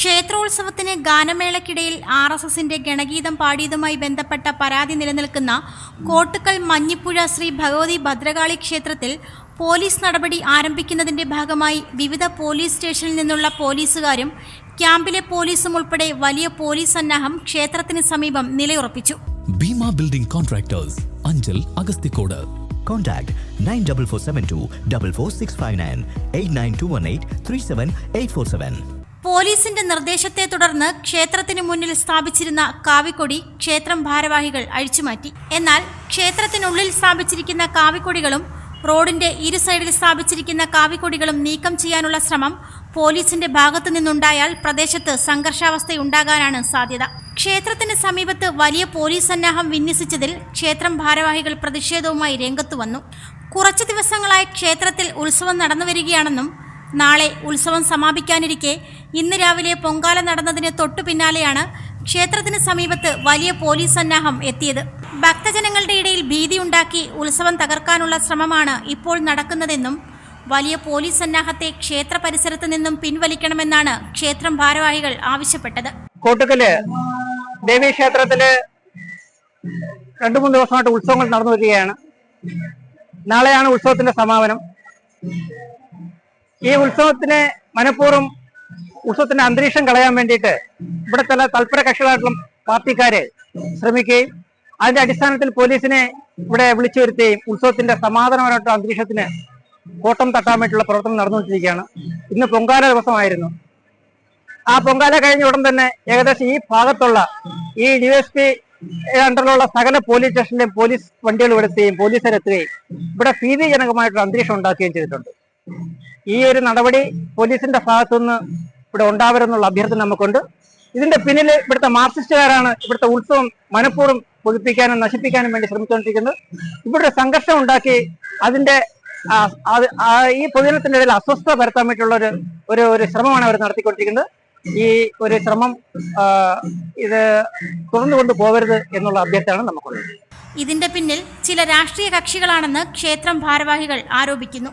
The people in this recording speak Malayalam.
ക്ഷേത്രോത്സവത്തിന് ഗാനമേളയ്ക്കിടയിൽ ആർ എസ് എസിന്റെ ഗണഗീതം പാടിയതുമായി ബന്ധപ്പെട്ട പരാതി നിലനിൽക്കുന്ന കോട്ടക്കൽ മഞ്ഞിപ്പുഴ ശ്രീ ഭഗവതി ഭദ്രകാളി ക്ഷേത്രത്തിൽ പോലീസ് നടപടി ആരംഭിക്കുന്നതിന്റെ ഭാഗമായി വിവിധ പോലീസ് സ്റ്റേഷനിൽ നിന്നുള്ള പോലീസുകാരും ക്യാമ്പിലെ പോലീസും ഉൾപ്പെടെ വലിയ പോലീസ് സന്നാഹം ക്ഷേത്രത്തിന് സമീപം നിലയുറപ്പിച്ചു Bhima building contractors Anchal Agasthikode Contact 94472 44659 89218 37847. പോലീസിന്റെ നിർദ്ദേശത്തെ തുടർന്ന് ക്ഷേത്രത്തിന് മുന്നിൽ സ്ഥാപിച്ചിരുന്ന കാവിക്കൊടി ക്ഷേത്രം ഭാരവാഹികൾ അഴിച്ചുമാറ്റി. എന്നാൽ ക്ഷേത്രത്തിനുള്ളിൽ സ്ഥാപിച്ചിരിക്കുന്ന കാവിക്കൊടികളും റോഡിന്റെ ഇരു സൈഡിൽ സ്ഥാപിച്ചിരിക്കുന്ന കാവിക്കൊടികളും നീക്കം ചെയ്യാനുള്ള ശ്രമം പോലീസിന്റെ ഭാഗത്തു നിന്നുണ്ടായാൽ പ്രദേശത്ത് സംഘർഷാവസ്ഥയുണ്ടാകാനാണ് സാധ്യത. ക്ഷേത്രത്തിന് സമീപത്ത് വലിയ പോലീസ് സന്നാഹം വിന്യസിച്ചതിൽ ക്ഷേത്രം ഭാരവാഹികൾ പ്രതിഷേധവുമായി രംഗത്തു വന്നു കുറച്ചു ദിവസങ്ങളായി ക്ഷേത്രത്തിൽ ഉത്സവം നടന്നു വരികയാണെന്നും നാളെ ഉത്സവം സമാപിക്കാനിരിക്കെ ഇന്ന് രാവിലെ പൊങ്കാല നടന്നതിന് തൊട്ടു പിന്നാലെയാണ് ക്ഷേത്രത്തിന് സമീപത്ത് വലിയ പോലീസ് സന്നാഹം എത്തിയത്. ഭക്തജനങ്ങളുടെ ഇടയിൽ ഭീതിയുണ്ടാക്കി ഉത്സവം തകർക്കാനുള്ള ശ്രമമാണ് ഇപ്പോൾ നടക്കുന്നതെന്നും വലിയ പോലീസ് സന്നാഹത്തെ ക്ഷേത്ര പരിസരത്ത് നിന്നും പിൻവലിക്കണമെന്നാണ് ക്ഷേത്രം ഭാരവാഹികൾ ആവശ്യപ്പെട്ടത്. കോട്ടുക്കൽ ദേവീക്ഷേത്രത്തിൽ രണ്ടു മൂന്ന് ദിവസമായിട്ട് ഉത്സവങ്ങൾ നടന്നു വരികയാണ്. നാളെയാണ് ഉത്സവത്തിന്റെ സമാപനം. ഈ ഉത്സവത്തിനെ മനഃപൂർവം ഉത്സവത്തിന്റെ അന്തരീക്ഷം കളയാൻ വേണ്ടിയിട്ട് ഇവിടെ ചില തൽപര കക്ഷികളായിട്ടുള്ള പാർട്ടിക്കാര് ശ്രമിക്കുകയും അതിന്റെ അടിസ്ഥാനത്തിൽ പോലീസിനെ ഇവിടെ വിളിച്ചു വരുത്തുകയും ഉത്സവത്തിന്റെ സമാധാനപരമായിട്ടുള്ള അന്തരീക്ഷത്തിന് കോട്ടം തട്ടാൻ വേണ്ടിയിട്ടുള്ള പ്രവർത്തനം നടന്നുകൊണ്ടിരിക്കുകയാണ്. ഇന്ന് പൊങ്കാല ദിവസമായിരുന്നു. ആ പൊങ്കാല കഴിഞ്ഞ ഉടൻ തന്നെ ഏകദേശം ഈ ഭാഗത്തുള്ള ഈ ഡി എസ് പി അണ്ടറിലുള്ള സകല പോലീസ് സ്റ്റേഷനിലെയും പോലീസ് വണ്ടികൾ എടുത്തുകയും പോലീസുകാരെത്തുകയും ഇവിടെ ഭീതിജനകമായിട്ടുള്ള അന്തരീക്ഷം ഉണ്ടാക്കുകയും ചെയ്തിട്ടുണ്ട്. ഈ ഒരു നടപടി പോലീസിന്റെ ഭാഗത്തുനിന്ന് ഇവിടെ ഉണ്ടാവരുന്നുള്ള അഭ്യർത്ഥന നമുക്കുണ്ട്. ഇതിന്റെ പിന്നിൽ ഇവിടുത്തെ മാർക്സിസ്റ്റുകാരാണ് ഇവിടുത്തെ ഉത്സവം മനഃപൂർവം പൊതുപ്പിക്കാനും നശിപ്പിക്കാനും വേണ്ടി ശ്രമിച്ചുകൊണ്ടിരിക്കുന്നത്. ഇവിടെ സംഘർഷം ഉണ്ടാക്കി അതിന്റെ ഈ പൊതുജനത്തിന്റെ ഇടയിൽ അസ്വസ്ഥത വരുത്താൻ വേണ്ടിയിട്ടുള്ള ഒരു ഒരു ഒരു ശ്രമമാണ് അവർ നടത്തിക്കൊണ്ടിരിക്കുന്നത്. ഈ ഒരു ശ്രമം ഇത് തുടർന്നു കൊണ്ടുപോകരുത് എന്നുള്ള അഭ്യർത്ഥനയാണ് നമുക്കുള്ളത്. ഇതിന്റെ പിന്നിൽ ചില രാഷ്ട്രീയ കക്ഷികളാണെന്ന് ക്ഷേത്രം ഭാരവാഹികൾ ആരോപിക്കുന്നു.